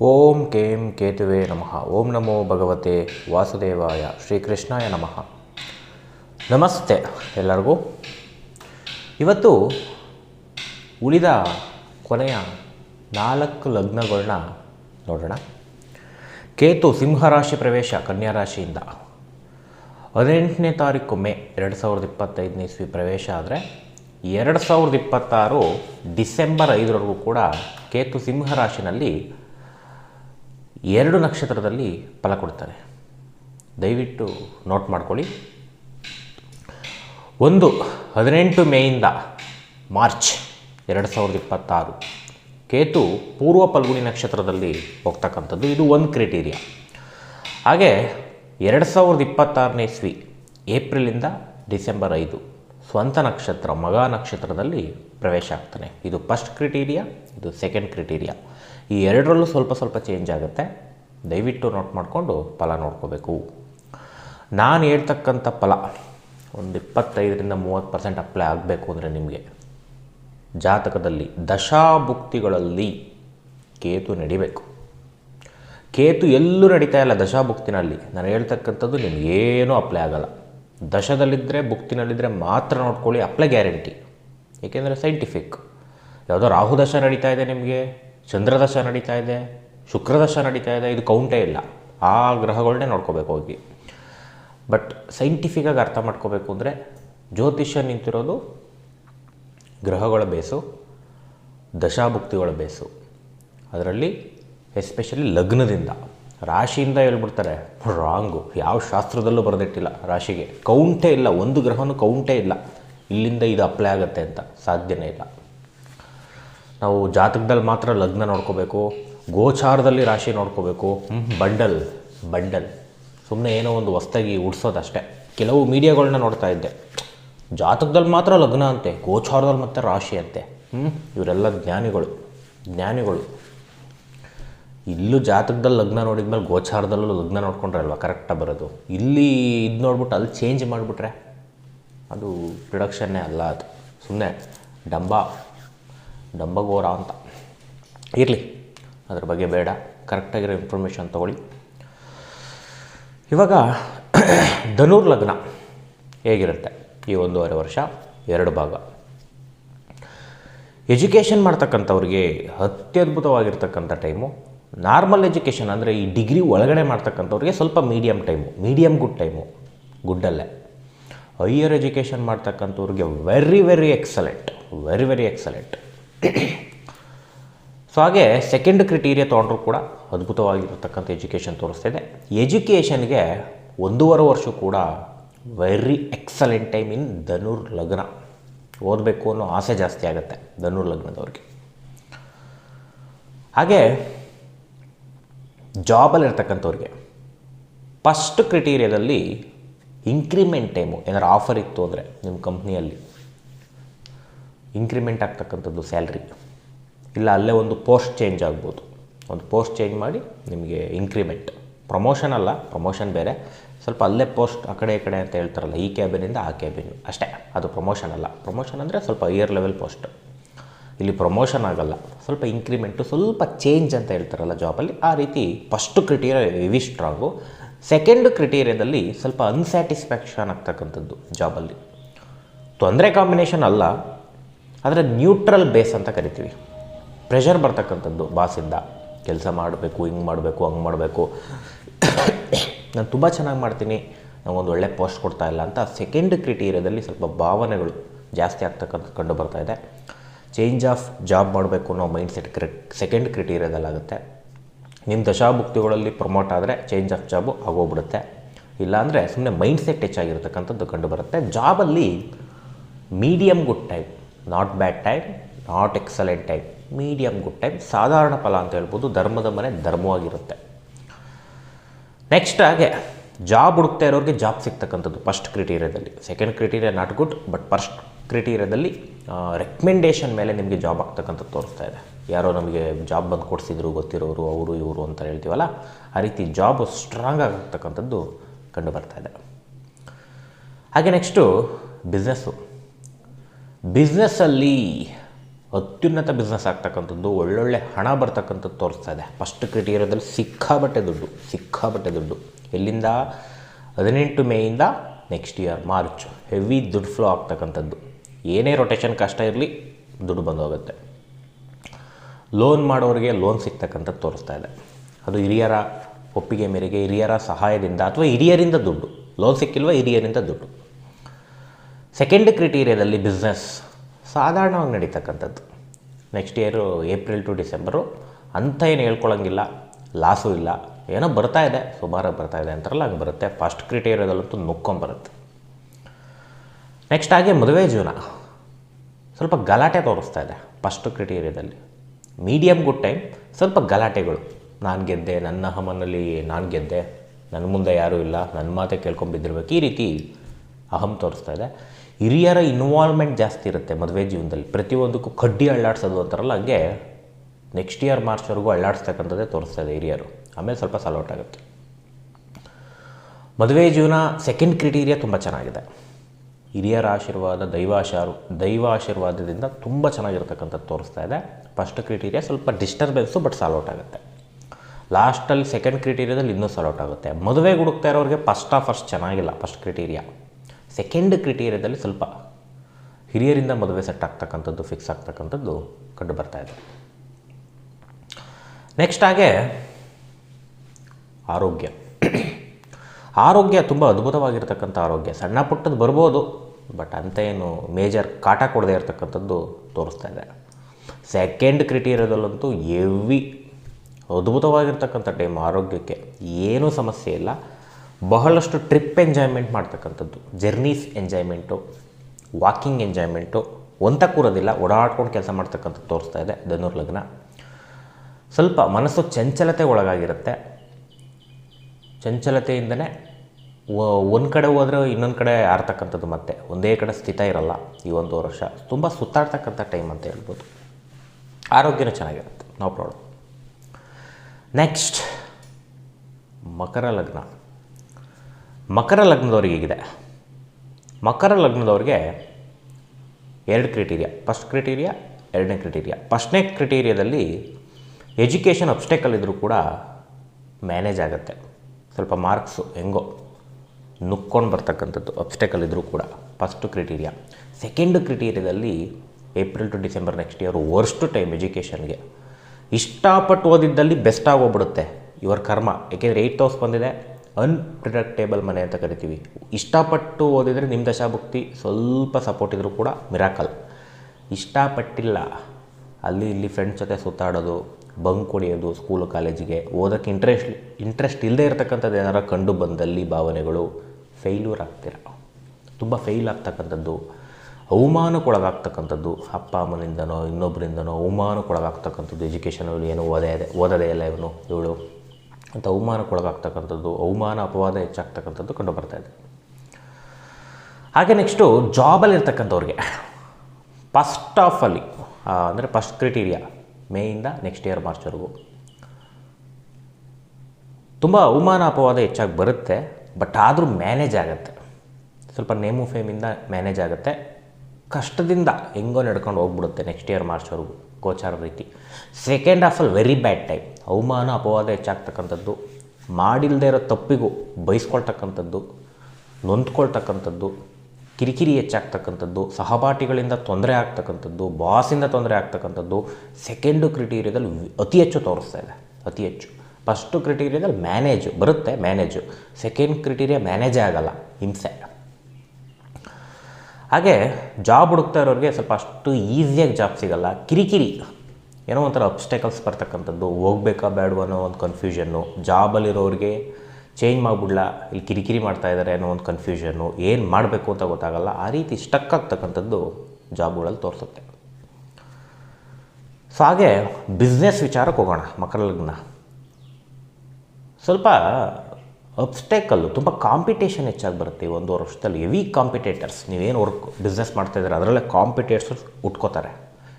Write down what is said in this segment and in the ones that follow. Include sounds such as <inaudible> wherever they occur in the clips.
ಓಂ ಕೇಂ ಕೇತುವೆ ನಮಃ. ಓಂ ನಮೋ ಭಗವತೆ ವಾಸುದೇವಾಯ ಶ್ರೀಕೃಷ್ಣಾಯ ನಮಃ. ನಮಸ್ತೆ ಎಲ್ಲರಿಗೂ. ಇವತ್ತು ಉಳಿದ ಕೊನೆಯ ನಾಲ್ಕು ಲಗ್ನಗಳನ್ನ ನೋಡೋಣ. ಕೇತು ಸಿಂಹರಾಶಿ ಪ್ರವೇಶ ಕನ್ಯಾ ರಾಶಿಯಿಂದ. ಹದಿನೆಂಟನೇ ತಾರೀಕು ಮೇ ಎರಡು ಸಾವಿರದ ಇಪ್ಪತ್ತೈದನೇ ಇಸ್ವಿ ಪ್ರವೇಶ ಆದರೆ ಎರಡು ಸಾವಿರದ ಇಪ್ಪತ್ತಾರು ಡಿಸೆಂಬರ್ ಐದರವರೆಗೂ ಕೂಡ ಕೇತು ಸಿಂಹರಾಶಿನಲ್ಲಿ ಎರಡು ನಕ್ಷತ್ರದಲ್ಲಿ ಫಲ ಕೊಡ್ತಾರೆ. ದಯವಿಟ್ಟು ನೋಟ್ ಮಾಡ್ಕೊಳ್ಳಿ. ಒಂದು, ಹದಿನೆಂಟು ಮೇಯಿಂದ ಮಾರ್ಚ್ ಎರಡು ಸಾವಿರದ ಇಪ್ಪತ್ತಾರು. ಕೇತು ಪೂರ್ವ ಫಲ್ಗುಣಿ ನಕ್ಷತ್ರದಲ್ಲಿ ಹೋಗ್ತಕ್ಕಂಥದ್ದು. ಇದು ಒಂದು ಕ್ರೈಟೀರಿಯಾ. ಹಾಗೆ ಎರಡು ಸಾವಿರದ ಇಪ್ಪತ್ತಾರನೇ ಇಸ್ವಿ, ಏಪ್ರಿಲಿಂದ ಡಿಸೆಂಬರ್ ಐದು, ಸ್ವಂತ ನಕ್ಷತ್ರ ಮಗ ನಕ್ಷತ್ರದಲ್ಲಿ ಪ್ರವೇಶ ಆಗ್ತಾನೆ. ಇದು ಫಸ್ಟ್ ಕ್ರಿಟೀರಿಯಾ ಇದು ಸೆಕೆಂಡ್ ಕ್ರಿಟೀರಿಯಾ ಈ ಎರಡರಲ್ಲೂ ಸ್ವಲ್ಪ ಸ್ವಲ್ಪ ಚೇಂಜ್ ಆಗುತ್ತೆ. ದಯವಿಟ್ಟು ನೋಟ್ ಮಾಡಿಕೊಂಡು ಫಲ ನೋಡ್ಕೋಬೇಕು. ನಾನು ಹೇಳ್ತಕ್ಕಂಥ ಫಲ ಒಂದು ಇಪ್ಪತ್ತೈದರಿಂದ ಮೂವತ್ತು ಪರ್ಸೆಂಟ್ ಅಪ್ಲೈ ಆಗಬೇಕು ಅಂದರೆ ನಿಮಗೆ. ಜಾತಕದಲ್ಲಿ ದಶಾಭುಕ್ತಿಗಳಲ್ಲಿ ಕೇತು ನಡಿಬೇಕು. ಕೇತು ಎಲ್ಲೂ ನಡೀತಾ ಇಲ್ಲ ದಶಾಭುಕ್ತಿನಲ್ಲಿ. ನಾನು ಹೇಳ್ತಕ್ಕಂಥದ್ದು ನಿಮಗೇನೂ ಅಪ್ಲೈ ಆಗಲ್ಲ. ದಶದಲ್ಲಿದ್ದರೆ ಭುಕ್ತಿನಲ್ಲಿದ್ದರೆ ಮಾತ್ರ ನೋಡ್ಕೊಳ್ಳಿ ಅಪ್ಲೈ ಗ್ಯಾರಂಟಿ ಏಕೆಂದರೆ ಸೈಂಟಿಫಿಕ್ ಯಾವುದೋ ರಾಹು ದಶ ನಡೀತಾ ಇದೆ ನಿಮಗೆ. ಚಂದ್ರದಶ ನಡೀತಾ ಇದೆ ಶುಕ್ರದಶ ನಡೀತಾ ಇದೆ, ಇದು ಕೌಂಟೇ ಇಲ್ಲ. ಆ ಗ್ರಹಗಳನ್ನೇ ನೋಡ್ಕೋಬೇಕು ಹೋಗಿ. ಬಟ್ ಸೈಂಟಿಫಿಕಾಗಿ ಅರ್ಥ ಮಾಡ್ಕೋಬೇಕು ಅಂದರೆ ಜ್ಯೋತಿಷ್ಯ ನಿಂತಿರೋದು ಗ್ರಹಗಳ ಬೇಸು, ದಶಾಭುಕ್ತಿಗಳ ಬೇಸು. ಅದರಲ್ಲಿ ಎಸ್ಪೆಷಲಿ ಲಗ್ನದಿಂದ, ರಾಶಿಯಿಂದ ಹೇಳ್ಬಿಡ್ತಾರೆ ರಾಂಗು ಯಾವ ಶಾಸ್ತ್ರದಲ್ಲೂ ಬರೆದಿಟ್ಟಿಲ್ಲ ರಾಶಿಗೆ. ಕೌಂಟೇ ಇಲ್ಲ, ಒಂದು ಗ್ರಹನೂ ಕೌಂಟೇ ಇಲ್ಲ. ಇಲ್ಲಿಂದ ಇದು ಅಪ್ಲೈ ಆಗುತ್ತೆ ಅಂತ ಸಾಧ್ಯನೇ ಇಲ್ಲ. ನಾವು ಜಾತಕದಲ್ಲಿ ಮಾತ್ರ ಲಗ್ನ ನೋಡ್ಕೋಬೇಕು, ಗೋಚಾರದಲ್ಲಿ ರಾಶಿ ನೋಡ್ಕೋಬೇಕು, ಬಂಡಲ್ ಬಂಡಲ್. ಸುಮ್ಮನೆ ಏನೋ ಒಂದು ಹೊಸ್ದಾಗಿ ಉಡ್ಸೋದಷ್ಟೇ. ಕೆಲವು ಮೀಡಿಯಾಗಳನ್ನ ನೋಡ್ತಾ ಇದ್ದೆ. ಜಾತಕದಲ್ಲಿ ಮಾತ್ರ ಲಗ್ನ ಅಂತೆ, ಗೋಚಾರದಲ್ಲಿ ಮತ್ತೆ ರಾಶಿ ಅಂತೆ. ಹ್ಞೂ ಇವರೆಲ್ಲ ಜ್ಞಾನಿಗಳು ಜ್ಞಾನಿಗಳು. ಇಲ್ಲೂ ಜಾತಕದಲ್ಲಿ ಲಗ್ನ ನೋಡಿದ್ಮೇಲೆ ಗೋಚಾರದಲ್ಲೂ ಲಗ್ನ ನೋಡ್ಕೊಂಡ್ರೆ ಅಲ್ವಾ ಕರೆಕ್ಟಾಗಿ ಬರೋದು. ಇಲ್ಲಿ ಇದು ನೋಡ್ಬಿಟ್ಟು ಅಲ್ಲಿ ಚೇಂಜ್ ಮಾಡಿಬಿಟ್ರೆ ಅದು ಪ್ರೊಡಕ್ಷನ್ನೇ ಅಲ್ಲ ಅದು. ಸುಮ್ಮನೆ ಡಂಬ. ಡಂಬಗೋರ ಅಂತ. ಇರಲಿ, ಅದ್ರ ಬಗ್ಗೆ ಬೇಡ. ಕರೆಕ್ಟಾಗಿರೋ ಇನ್ಫಾರ್ಮೇಷನ್ ತೊಗೊಳ್ಳಿ. ಇವಾಗ <coughs> ಧನುರ್ ಲಗ್ನ ಹೇಗಿರುತ್ತೆ? ಈ ಒಂದೂವರೆ ವರ್ಷ, ಎರಡು ಭಾಗ. ಎಜುಕೇಷನ್ ಮಾಡ್ತಕ್ಕಂಥವ್ರಿಗೆ ಅತ್ಯದ್ಭುತವಾಗಿರ್ತಕ್ಕಂಥ ಟೈಮು ನಾರ್ಮಲ್ ಎಜುಕೇಷನ್ ಅಂದರೆ ಈ ಡಿಗ್ರಿ ಒಳಗಡೆ ಮಾಡ್ತಕ್ಕಂಥವ್ರಿಗೆ ಸ್ವಲ್ಪ medium time medium good time ಗುಡ್ಡಲ್ಲೇ higher education ಮಾಡ್ತಕ್ಕಂಥವ್ರಿಗೆ very very excellent very very excellent so ಹಾಗೆ ಸೆಕೆಂಡ್ ಕ್ರಿಟೀರಿಯಾ ತೊಗೊಂಡ್ರು ಕೂಡ ಅದ್ಭುತವಾಗಿರ್ತಕ್ಕಂಥ ಎಜುಕೇಷನ್ ತೋರಿಸ್ತಾ ಇದೆ. ಎಜುಕೇಷನ್ಗೆ ಒಂದೂವರೆ ವರ್ಷ ಕೂಡ ವೆರಿ ಎಕ್ಸಲೆಂಟ್ ಟೈಮ್ ಇನ್ ಧನುರ್ ಲಗ್ನ ಓದಬೇಕು ಅನ್ನೋ ಆಸೆ ಜಾಸ್ತಿ ಆಗುತ್ತೆ ಧನುರ್ ಲಗ್ನದವ್ರಿಗೆ ಹಾಗೆ ಜಾಬಲ್ಲಿರ್ತಕ್ಕಂಥವ್ರಿಗೆ ಫಸ್ಟ್ ಕ್ರಿಟೀರಿಯಾದಲ್ಲಿ ಇನ್ಕ್ರಿಮೆಂಟ್ ಟೈಮು ಏನಾದ್ರು ಆಫರ್ ಇತ್ತು ಅಂದರೆ ನಿಮ್ಮ ಕಂಪ್ನಿಯಲ್ಲಿ ಇಂಕ್ರಿಮೆಂಟ್ ಆಗ್ತಕ್ಕಂಥದ್ದು ಸ್ಯಾಲ್ರಿ ಇಲ್ಲ, ಅಲ್ಲೇ ಒಂದು ಪೋಸ್ಟ್ ಚೇಂಜ್ ಆಗ್ಬೋದು. ಒಂದು ಪೋಸ್ಟ್ ಚೇಂಜ್ ಮಾಡಿ ನಿಮಗೆ ಇನ್ಕ್ರಿಮೆಂಟ್ ಪ್ರಮೋಷನ್ ಅಲ್ಲ ಪ್ರಮೋಷನ್ ಬೇರೆ. ಸ್ವಲ್ಪ ಅಲ್ಲೇ ಪೋಸ್ಟ್ ಆ ಕಡೆ, ಈ ಕಡೆ ಅಂತ ಹೇಳ್ತಾರಲ್ಲ, ಈ ಕ್ಯಾಬಿನಿಂದ ಆ ಕ್ಯಾಬಿನ್ ಅಷ್ಟೇ, ಅದು ಪ್ರಮೋಷನ್ ಅಲ್ಲ. ಪ್ರಮೋಷನ್ ಅಂದರೆ ಸ್ವಲ್ಪ ಇಯರ್ ಲೆವೆಲ್ ಪೋಸ್ಟ್ ಇಲ್ಲಿ ಪ್ರಮೋಷನ್ ಆಗಲ್ಲ. ಸ್ವಲ್ಪ ಇನ್ಕ್ರಿಮೆಂಟು ಸ್ವಲ್ಪ ಚೇಂಜ್ ಅಂತ ಹೇಳ್ತಾರಲ್ಲ ಜಾಬಲ್ಲಿ ಆ ರೀತಿ first criteria heavy strong second ಕ್ರಿಟೀರಿಯಾದಲ್ಲಿ ಸ್ವಲ್ಪ ಅನ್ಸ್ಯಾಟಿಸ್ಫ್ಯಾಕ್ಷನ್ ಆಗ್ತಕ್ಕಂಥದ್ದು ಜಾಬಲ್ಲಿ ತೊಂದರೆ ಕಾಂಬಿನೇಷನ್ ಅಲ್ಲ ಆದರೆ ನ್ಯೂಟ್ರಲ್ ಬೇಸ್ ಅಂತ ಕರಿತೀವಿ. ಪ್ರೆಷರ್ ಬರ್ತಕ್ಕಂಥದ್ದು ಬಾಸಿಂದ ಕೆಲಸ ಮಾಡಬೇಕು, ಹಿಂಗೆ ಮಾಡಬೇಕು, ಹಂಗೆ ಮಾಡಬೇಕು. ನಾನು ತುಂಬ ಚೆನ್ನಾಗಿ ಮಾಡ್ತೀನಿ. ಒಂದು ಒಳ್ಳೆ ಪೋಸ್ಟ್ ಕೊಡ್ತಾ ಇಲ್ಲ ಅಂತ ಸೆಕೆಂಡ್ ಕ್ರಿಟೀರಿಯಾದಲ್ಲಿ ಸ್ವಲ್ಪ ಭಾವನೆಗಳು ಜಾಸ್ತಿ ಆಗ್ತಕ್ಕಂಥ ಕಂಡು ಬರ್ತಾ ಇದೆ. ಚೇಂಜ್ ಆಫ್ ಜಾಬ್ ಮಾಡಬೇಕು ಅನ್ನೋ ಮೈಂಡ್ ಸೆಟ್ ಕ್ರಿ ಸೆಕೆಂಡ್ ಕ್ರಿಟೀರಿಯಾದಲ್ಲಾಗುತ್ತೆ ನಿಮ್ಮ ದಶಾಭುಕ್ತಿಗಳಲ್ಲಿ ಪ್ರಮೋಟ್ ಆದರೆ ಚೇಂಜ್ ಆಫ್ ಜಾಬು ಆಗೋಗ್ಬಿಡುತ್ತೆ. ಇಲ್ಲಾಂದರೆ ಸುಮ್ಮನೆ ಮೈಂಡ್ ಸೆಟ್ ಹೆಚ್ಚಾಗಿರ್ತಕ್ಕಂಥದ್ದು ಕಂಡು ಬರುತ್ತೆ. ಜಾಬಲ್ಲಿ medium good time not bad time not excellent time medium good time ಸಾಧಾರಣ ಫಲ ಅಂತ ಹೇಳ್ಬೋದು ಧರ್ಮದ ಮನೆ ಧರ್ಮವಾಗಿರುತ್ತೆ. ನೆಕ್ಸ್ಟ್ ಹಾಗೆ ಜಾಬ್ ಹುಡುಕ್ತಾ ಇರೋರಿಗೆ ಜಾಬ್ ಸಿಗ್ತಕ್ಕಂಥದ್ದು first ಕ್ರಿಟೀರಿಯಾದಲ್ಲಿ second criteria not good but first ಕ್ರಿಟೀರಿಯಾದಲ್ಲಿ recommendation ಮೇಲೆ ನಿಮಗೆ ಜಾಬ್ ಆಗ್ತಕ್ಕಂಥದ್ದು ತೋರಿಸ್ತಾ ಇದೆ. ಯಾರೋ ನಮಗೆ ಜಾಬ್ ಬಂದು ಕೊಡಿಸಿದ್ರು, ಗೊತ್ತಿರೋರು, ಅವರು, ಇವರು ಅಂತ ಹೇಳ್ತೀವಲ್ಲ, ಆ ರೀತಿ ಜಾಬ್ ಸ್ಟ್ರಾಂಗ್ ಆಗಿರ್ತಕ್ಕಂಥದ್ದು ಕಂಡು ಬರ್ತಾ ಇದೆ. ಹಾಗೆ ನೆಕ್ಸ್ಟು ಬಿಸ್ನೆಸ್ಸು ಬಿಸ್ನೆಸ್ಸಲ್ಲಿ ಅತ್ಯುನ್ನತ ಬಿಸ್ನೆಸ್ ಆಗ್ತಕ್ಕಂಥದ್ದು, ಒಳ್ಳೊಳ್ಳೆ ಹಣ ಬರ್ತಕ್ಕಂಥದ್ದು ತೋರಿಸ್ತಾ ಇದೆ. ಫಸ್ಟ್ ಕ್ರಿಟೀರಿಯಾದಲ್ಲಿ ಸಿಕ್ಕಾಬಟ್ಟೆ ದುಡ್ಡು ಸಿಕ್ಕಾಬಟ್ಟೆ ದುಡ್ಡು. ಎಲ್ಲಿಂದ? ಹದಿನೆಂಟು ಮೇಯಿಂದ ನೆಕ್ಸ್ಟ್ ಇಯರ್ ಮಾರ್ಚ್ ಹೆವಿ ದುಡ್ಡು ಫ್ಲೋ ಆಗ್ತಕ್ಕಂಥದ್ದು. ಏನೇ ರೊಟೇಷನ್ ಕಷ್ಟ ಇರಲಿ, ದುಡ್ಡು ಬಂದು ಹೋಗುತ್ತೆ. ಲೋನ್ ಮಾಡೋರಿಗೆ ಲೋನ್ ಸಿಗ್ತಕ್ಕಂಥದ್ದು ತೋರಿಸ್ತಾ ಇದೆ. ಅದು ಹಿರಿಯರ ಒಪ್ಪಿಗೆ ಮೇರೆಗೆ ಹಿರಿಯರ ಸಹಾಯದಿಂದ ಅಥವಾ ಹಿರಿಯರಿಂದ ದುಡ್ಡು. ಲೋನ್ ಸಿಕ್ಕಿಲ್ವ? ಹಿರಿಯರಿಂದ ದುಡ್ಡು. ಸೆಕೆಂಡ್ ಕ್ರಿಟೀರಿಯಾದಲ್ಲಿ ಬಿಸ್ನೆಸ್ ಸಾಧಾರಣವಾಗಿ ನಡೀತಕ್ಕಂಥದ್ದು. Next year April to December ಅಂತ ಏನು ಹೇಳ್ಕೊಳ್ಳೋಂಗಿಲ್ಲ ಲಾಸು ಇಲ್ಲ. ಏನೋ ಬರ್ತಾ ಇದೆ. ಸುಮಾರಾಗಿ ಬರ್ತಾ ಇದೆ ಅಂತಾರಲ್ಲ, ಹಂಗೆ ಬರುತ್ತೆ. ಫಸ್ಟ್ ಕ್ರಿಟೀರಿಯಾದಲ್ಲಂತೂ ನುಕ್ಕೊಂಬರುತ್ತೆ ನೆಕ್ಸ್ಟ್ ಹಾಗೆ ಮದುವೆ ಜೀವನ. ಸ್ವಲ್ಪ ಗಲಾಟೆ ತೋರಿಸ್ತಾ ಇದೆ ಫಸ್ಟ್ ಕ್ರಿಟೀರಿಯಾದಲ್ಲಿ ಮೀಡಿಯಮ್ ಗುಡ್ ಟೈಮ್ ಸ್ವಲ್ಪ ಗಲಾಟೆಗಳು. ನಾನು ಗೆದ್ದೆ, ನನ್ನ ಅಹಮನಲ್ಲಿ ನಾನು ಗೆದ್ದೆ ನನ್ನ ಮುಂದೆ ಯಾರೂ ಇಲ್ಲ ನನ್ನ ಮಾತೆ ಕೇಳ್ಕೊಂಬಿದ್ದಿರ್ಬೇಕು ಈ ರೀತಿ ಅಹಂ ತೋರಿಸ್ತಾ ಇದೆ. ಹಿರಿಯರ ಇನ್ವಾಲ್ವ್ಮೆಂಟ್ ಜಾಸ್ತಿ ಇರುತ್ತೆ ಮದುವೆ ಜೀವನದಲ್ಲಿ. ಪ್ರತಿಯೊಂದಕ್ಕೂ ಕಡ್ಡಿ ಅಳ್ಳಾಡ್ಸೋದು ಅಂತಾರಲ್ಲ ಹಂಗೆ ನೆಕ್ಸ್ಟ್ ಇಯರ್ ಮಾರ್ಚ್ವರೆಗೂ ಅಳ್ಳಾಡಿಸ್ತಕ್ಕಂಥದ್ದೇ ತೋರಿಸ್ತಾ ಇದೆ ಹಿರಿಯರು. ಆಮೇಲೆ ಸ್ವಲ್ಪ ಸಾಲೌಟ್ ಆಗುತ್ತೆ. ಮದುವೆ ಜೀವನ ಸೆಕೆಂಡ್ ಕ್ರಿಟೀರಿಯಾ ತುಂಬ ಚೆನ್ನಾಗಿದೆ. ಹಿರಿಯರ ಆಶೀರ್ವಾದ ದೈವಾಶಾರು ದೈವ ಆಶೀರ್ವಾದದಿಂದ ತುಂಬ ಚೆನ್ನಾಗಿರ್ತಕ್ಕಂಥದ್ದು ತೋರಿಸ್ತಾ ಇದೆ. ಫಸ್ಟ್ ಕ್ರಿಟೀರಿಯಾ ಸ್ವಲ್ಪ ಡಿಸ್ಟರ್ಬೆನ್ಸು ಬಟ್ ಸಾಲೌಟ್ ಆಗುತ್ತೆ. ಲಾಸ್ಟಲ್ಲಿ ಸೆಕೆಂಡ್ ಕ್ರಿಟೀರಿಯಾದಲ್ಲಿ ಇನ್ನೂ ಸಾಲ್ಔಟ್ ಆಗುತ್ತೆ. ಮದುವೆಗೆ ಹುಡುಕ್ತಾ ಇರೋರಿಗೆ ಫಸ್ಟ್ ಆಫ್ ಫಸ್ಟ್ ಚೆನ್ನಾಗಿಲ್ಲ ಫಸ್ಟ್ ಕ್ರಿಟೀರಿಯಾ ಸೆಕೆಂಡ್ ಕ್ರಿಟೀರಿಯಾದಲ್ಲಿ ಸ್ವಲ್ಪ ಹಿರಿಯರಿಂದ ಮದುವೆ ಸೆಟ್ ಆಗ್ತಕ್ಕಂಥದ್ದು ಫಿಕ್ಸ್ ಆಗ್ತಕ್ಕಂಥದ್ದು ಕಂಡು ಬರ್ತಾ ಇದೆ. ನೆಕ್ಸ್ಟ್ ಹಾಗೆ ಆರೋಗ್ಯ. ಆರೋಗ್ಯ ತುಂಬ ಅದ್ಭುತವಾಗಿರ್ತಕ್ಕಂಥ ಆರೋಗ್ಯ. ಸಣ್ಣ ಪುಟ್ಟದ್ದು ಬರ್ಬೋದು ಬಟ್ ಅಂತ ಏನು ಮೇಜರ್ ಕಾಟ ಕೊಡದೇ ಇರತಕ್ಕಂಥದ್ದು ತೋರಿಸ್ತಾ ಇದೆ. ಸೆಕೆಂಡ್ ಕ್ರಿಟೀರಿಯಾದಲ್ಲಂತೂ ಎವಿ ಅದ್ಭುತವಾಗಿರ್ತಕ್ಕಂಥ ಟೈಮ್ ಆರೋಗ್ಯಕ್ಕೆ. ಏನೂ ಸಮಸ್ಯೆ ಇಲ್ಲ. ಬಹಳಷ್ಟು ಟ್ರಿಪ್ ಎಂಜಾಯ್ಮೆಂಟ್ ಮಾಡ್ತಕ್ಕಂಥದ್ದು. ಜರ್ನೀಸ್ ಎಂಜಾಯ್ಮೆಂಟು, ವಾಕಿಂಗ್ ಎಂಜಾಯ್ಮೆಂಟು, ಒಂತ ಕೂರೋದಿಲ್ಲ, ಓಡಾಡ್ಕೊಂಡು ಕೆಲಸ ಮಾಡ್ತಕ್ಕಂಥದ್ದು ತೋರಿಸ್ತಾ ಇದೆ ಧನುರ್ ಲಗ್ನ. ಸ್ವಲ್ಪ ಮನಸ್ಸು ಚಂಚಲತೆ ಒಳಗಾಗಿರುತ್ತೆ. ಚಂಚಲತೆಯಿಂದನೇ ಒಂದು ಕಡೆ ಹೋದರೆ ಇನ್ನೊಂದು ಕಡೆ ಆರ್ತಕ್ಕಂಥದ್ದು ಮತ್ತೆ. ಒಂದೇ ಕಡೆ ಸ್ಥಿತ ಇರಲ್ಲ ಈ ಒಂದು ವರ್ಷ. ತುಂಬ ಸುತ್ತಾಡ್ತಕ್ಕಂಥ ಟೈಮ್ ಅಂತ ಹೇಳ್ಬೋದು. ಆರೋಗ್ಯನೂ ಚೆನ್ನಾಗಿರುತ್ತೆ. No problem. ನೆಕ್ಸ್ಟ್, ಮಕರ ಲಗ್ನ. ಮಕರ ಲಗ್ನದವ್ರಿಗೆ ಹೇಗಿದೆ? ಮಕರ ಲಗ್ನದವ್ರಿಗೆ ಎರಡು ಕ್ರಿಟೀರಿಯಾ ಫಸ್ಟ್ ಕ್ರಿಟೀರಿಯಾ ಎರಡನೇ ಕ್ರಿಟೀರಿಯಾ ಫಸ್ಟ್ನೇ ಕ್ರಿಟೀರಿಯಾದಲ್ಲಿ ಎಜುಕೇಷನ್ ಅಬ್ಸ್ಟೆಕಲ್ ಇದ್ದರೂ ಕೂಡ ಮ್ಯಾನೇಜ್ ಆಗುತ್ತೆ. ಸ್ವಲ್ಪ ಮಾರ್ಕ್ಸು ಹೆಂಗೋ ನುಕ್ಕೊಂಡು ಬರ್ತಕ್ಕಂಥದ್ದು ಅಬ್ಸ್ಟೆಕಲ್ ಇದ್ದರೂ ಕೂಡ. First criteria second ಕ್ರಿಟೀರಿಯಾದಲ್ಲಿ April to December next year worst time ಎಜುಕೇಷನ್ಗೆ ಇಷ್ಟಪಟ್ಟು ಓದಿದ್ದಲ್ಲಿ ಬೆಸ್ಟ್ ಆಗೋಗ್ಬಿಡುತ್ತೆ. ಇವರ ಕರ್ಮ ಏಕೆಂದರೆ ಏಯ್ಟ್ ಹೌಸ್ ಬಂದಿದೆ. ಅನ್ಪ್ರಿಡಕ್ಟೇಬಲ್ ಮನೆ ಅಂತ ಕರಿತೀವಿ. ಇಷ್ಟಪಟ್ಟು ಓದಿದರೆ ನಿಮ್ಮ ದಶಾಭುಕ್ತಿ ಸ್ವಲ್ಪ ಸಪೋರ್ಟ್ ಇದ್ದರೂ ಕೂಡ ಮಿರಾಕಲ್ ಇಷ್ಟಪಟ್ಟಿಲ್ಲ. ಅಲ್ಲಿ ಇಲ್ಲಿ ಫ್ರೆಂಡ್ಸ್ ಜೊತೆ ಸುತ್ತಾಡೋದು ಬಂಕ್ ಹೊಡೆಯೋದು ಸ್ಕೂಲು ಕಾಲೇಜಿಗೆ ಓದೋಕ್ಕೆ ಇಂಟ್ರೆಸ್ಟ್ ಇಂಟ್ರೆಸ್ಟ್ ಇಲ್ಲದೆ ಇರತಕ್ಕಂಥದ್ದು ಏನಾರ ಕಂಡು ಬಂದಲ್ಲಿ ಭಾವನೆಗಳು ಫೇಲ್ಯೂರ್ ಆಗ್ತೀರ. ತುಂಬ ಫೇಲ್ ಆಗ್ತಕ್ಕಂಥದ್ದು. ಅವಮಾನಕ್ಕೊಳಗಾಗ್ತಕ್ಕಂಥದ್ದು. ಅಪ್ಪ ಅಮ್ಮನಿಂದನೋ ಇನ್ನೊಬ್ಬರಿಂದನೋ ಅವಮಾನಕ್ಕೊಳಗಾಗ್ತಕ್ಕಂಥದ್ದು. ಎಜುಕೇಷನಲ್ಲಿ ಏನೋ ಓದೇ, ಓದೋದೇ ಇಲ್ಲ ಇವನು. ಇವಳು ಅಂತ ಅವಮಾನಕ್ಕೊಳಗಾಗ್ತಕ್ಕಂಥದ್ದು, ಅವಮಾನ ಅಪವಾದ ಹೆಚ್ಚಾಗ್ತಕ್ಕಂಥದ್ದು ಕಂಡು ಬರ್ತಾ ಇದೆ. ಹಾಗೆ ನೆಕ್ಸ್ಟು ಜಾಬಲ್ಲಿ ಇರ್ತಕ್ಕಂಥವ್ರಿಗೆ ಫಸ್ಟ್ ಅಲ್ಲಿ ಅಂದರೆ ಫಸ್ಟ್ ಕ್ರಿಟೀರಿಯಾ ಮೇಯಿಂದ ನೆಕ್ಸ್ಟ್ ಇಯರ್ ಮಾರ್ಚ್ವರೆಗೂ ತುಂಬ ಅವಮಾನ ಅಪವಾದ ಹೆಚ್ಚಾಗಿ ಬರುತ್ತೆ ಬಟ್ ಆದರೂ ಮ್ಯಾನೇಜ್ ಆಗುತ್ತೆ. ಸ್ವಲ್ಪ ನೇಮು ಫೇಮಿಂದ ಮ್ಯಾನೇಜ್ ಆಗುತ್ತೆ. ಕಷ್ಟದಿಂದ ಹೆಂಗೋ ನಡ್ಕೊಂಡು ಹೋಗ್ಬಿಡುತ್ತೆ ನೆಕ್ಸ್ಟ್ ಇಯರ್ ಮಾರ್ಚ್ವರೆಗೂ ಗೋಚಾರ ರೀತಿ. ಸೆಕೆಂಡ್ ಹಾಫಲ್ಲಿ ವೆರಿ ಬ್ಯಾಡ್ ಟೈಮ್ ಅವಮಾನ, ಅಪವಾದ ಹೆಚ್ಚಾಗ್ತಕ್ಕಂಥದ್ದು ಮಾಡಿಲ್ಲದೆ ಇರೋ ತಪ್ಪಿಗೂ ಬೈಸ್ಕೊಳ್ತಕ್ಕಂಥದ್ದು, ನೊಂದ್ಕೊಳ್ತಕ್ಕಂಥದ್ದು, ಕಿರಿಕಿರಿ ಹೆಚ್ಚಾಗ್ತಕ್ಕಂಥದ್ದು, ಸಹಪಾಠಿಗಳಿಂದ ತೊಂದರೆ ಆಗ್ತಕ್ಕಂಥದ್ದು ಬಾಸಿಂದ ತೊಂದರೆ ಆಗ್ತಕ್ಕಂಥದ್ದು ಸೆಕೆಂಡು ಕ್ರಿಟೀರಿಯಾದಲ್ಲಿ ಅತಿ ಹೆಚ್ಚು ತೋರಿಸ್ತಾ ಇದೆ. ಅತಿ ಹೆಚ್ಚು. ಫಸ್ಟು ಕ್ರಿಟೀರಿಯಾದಲ್ಲಿ ಮ್ಯಾನೇಜು ಬರುತ್ತೆ ಮ್ಯಾನೇಜು ಸೆಕೆಂಡ್ ಕ್ರಿಟೀರಿಯಾ ಮ್ಯಾನೇಜೇ ಆಗಲ್ಲ. ಹಿಂಸೆ ಹಾಗೆ ಜಾಬ್ ಹುಡುಕ್ತಾ ಇರೋರಿಗೆ ಸ್ವಲ್ಪ ಅಷ್ಟು ಈಸಿಯಾಗಿ ಜಾಬ್ ಸಿಗಲ್ಲ. ಕಿರಿಕಿರಿ ಏನೋ ಒಂಥರ ಅಬ್ಸ್ಟೆಕಲ್ಸ್ ಬರ್ತಕ್ಕಂಥದ್ದು. ಹೋಗ್ಬೇಕಾ ಬೇಡವ ಅನ್ನೋ ಒಂದು ಕನ್ಫ್ಯೂಷನ್ನು ಜಾಬಲ್ಲಿರೋರಿಗೆ ಚೇಂಜ್ ಮಾಡಿಬಿಡ್ಲ? ಇಲ್ಲಿ ಕಿರಿಕಿರಿ ಮಾಡ್ತಾ ಇದ್ದಾರೆ ಅನ್ನೋ ಒಂದು ಕನ್ಫ್ಯೂಷನ್ನು ಏನು ಮಾಡಬೇಕು ಅಂತ ಗೊತ್ತಾಗಲ್ಲ. ಆ ರೀತಿ ಸ್ಟಕ್ ಆಗ್ತಕ್ಕಂಥದ್ದು ಜಾಬ್ಗಳಲ್ಲಿ ತೋರಿಸುತ್ತೆ. ಸೊ ಹಾಗೆ ಬಿಸ್ನೆಸ್ ವಿಚಾರಕ್ಕೆ ಹೋಗೋಣ ಮಕರ ಲಗ್ನ. ಸ್ವಲ್ಪ ಅಬ್ಸ್ಟೇಕಲ್ಲು ತುಂಬ ಕಾಂಪಿಟೇಷನ್ ಹೆಚ್ಚಾಗಿ ಬರುತ್ತೆ ಈ ಒಂದು ವರ್ಷದಲ್ಲಿ. ಹೆವಿ ಕಾಂಪಿಟೇಟರ್ಸ್ ನೀವೇನು ವರ್ಕ್ ಬಿಸ್ನೆಸ್ ಮಾಡ್ತಾಯಿದ್ದಾರೆ ಅದರಲ್ಲೇ ಕಾಂಪಿಟೇಟರ್ಸ್ ಉಟ್ಕೋತಾರೆ.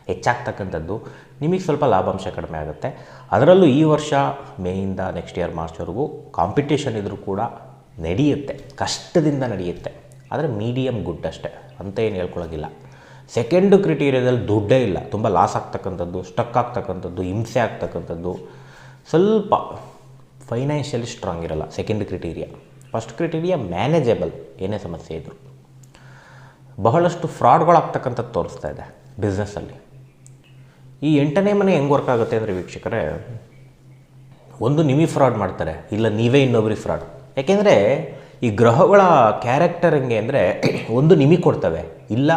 ಹೆಚ್ಚಾಗ್ತಕ್ಕಂಥದ್ದು. ನಿಮಗೆ ಸ್ವಲ್ಪ ಲಾಭಾಂಶ ಕಡಿಮೆ ಆಗುತ್ತೆ. ಅದರಲ್ಲೂ ಈ ವರ್ಷ, ಮೇಯಿಂದ ನೆಕ್ಸ್ಟ್ ಇಯರ್ ಮಾರ್ಚ್ವರೆಗೂ ಕಾಂಪಿಟೇಷನ್ ಇದ್ದರೂ ಕೂಡ ನಡೆಯುತ್ತೆ. ಕಷ್ಟದಿಂದ ನಡೆಯುತ್ತೆ. ಆದರೆ ಮೀಡಿಯಮ್ ಗುಡ್ ಅಷ್ಟೇ. ಅಂತ ಏನು ಹೇಳ್ಕೊಳ್ಳೋದಿಲ್ಲ. ಸೆಕೆಂಡು ಕ್ರಿಟೀರಿಯಾದಲ್ಲಿ ದುಡ್ಡೇ ಇಲ್ಲ. ತುಂಬ ಲಾಸ್ ಆಗ್ತಕ್ಕಂಥದ್ದು ಸ್ಟಕ್ ಆಗ್ತಕ್ಕಂಥದ್ದು, ಹಿಂಸೆ ಆಗ್ತಕ್ಕಂಥದ್ದು. ಸ್ವಲ್ಪ ಫೈನಾನ್ಷಿಯಲಿ ಸ್ಟ್ರಾಂಗ್ ಇರಲ್ಲ. Second criteria first criteria manageable ಏನೇ ಸಮಸ್ಯೆ ಇದ್ದರು ಬಹಳಷ್ಟು ಫ್ರಾಡ್ಗಳಾಗ್ತಕ್ಕಂಥದ್ದು ತೋರಿಸ್ತಾ ಇದೆ ಬಿಸ್ನೆಸ್ಸಲ್ಲಿ ಈ ಎಂಟನೇ ಮನೆ ಹೆಂಗೆ ವರ್ಕ್ ಆಗುತ್ತೆ ಅಂದರೆ ವೀಕ್ಷಕರೇ, ಒಂದು ನಿಮಗೆ ಫ್ರಾಡ್ ಮಾಡ್ತಾರೆ, ಇಲ್ಲ ನೀವೇ ಇನ್ನೊಬ್ರಿಗೆ ಫ್ರಾಡ್ ಯಾಕೆಂದರೆ, ಈ ಗ್ರಹಗಳ ಕ್ಯಾರೆಕ್ಟರ್ ಹೆಂಗೆ ಅಂದರೆ, ಒಂದು ನಿಮಗೆ ಕೊಡ್ತವೆ, ಇಲ್ಲ